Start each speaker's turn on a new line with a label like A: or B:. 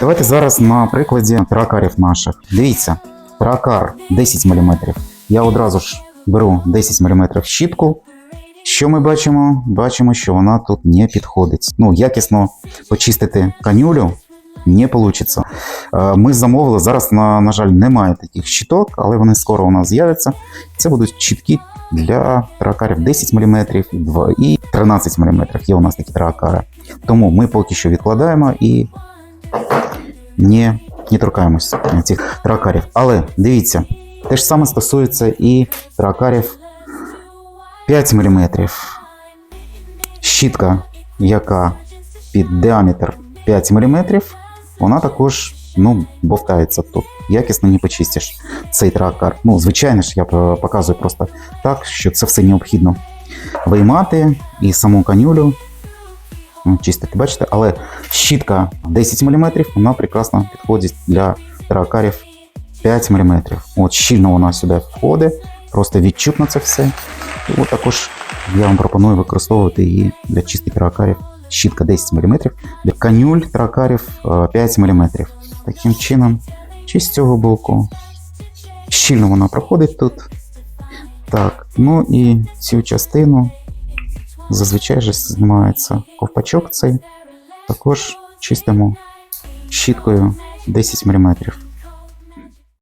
A: Давайте зараз на прикладі тракарів наших. Дивіться, тракар 10 мм. Я одразу ж беру 10 мм щітку. Що ми бачимо? Бачимо, що вона тут не підходить. Ну, якісно почистити канюлю не вийде. Ми замовили, зараз, на, на жаль, немає таких щиток, але вони скоро у нас з'являться. Це будуть щітки для тракарів 10 мм і 13 мм. Є у нас такі тракари. Тому ми поки що відкладаємо і не, не торкаємося цих тракарів. Але дивіться, те ж саме стосується і тракарів 5 мм. Щітка, яка під діаметр 5 мм, вона також ну, бовтається тут. Якісно не почистиш цей тракар. Ну, звичайно ж, я показую просто так, що це все необхідно виймати і саму канюлю ну, чистити, бачите, але щітка 10 мм, вона прекрасно підходить для тракарів 5 мм. От щільно вона сюди входить, просто відчутно це все. І от також я вам пропоную використовувати її для чистки тракарів. Щітка 10 мм, канюль тракарів е, 5 мм. Таким чином, чи з цього боку. Щільно вона проходить тут. Так, ну і цю частину зазвичай же знімається ковпачок цей. Також чистимо щіткою 10 мм.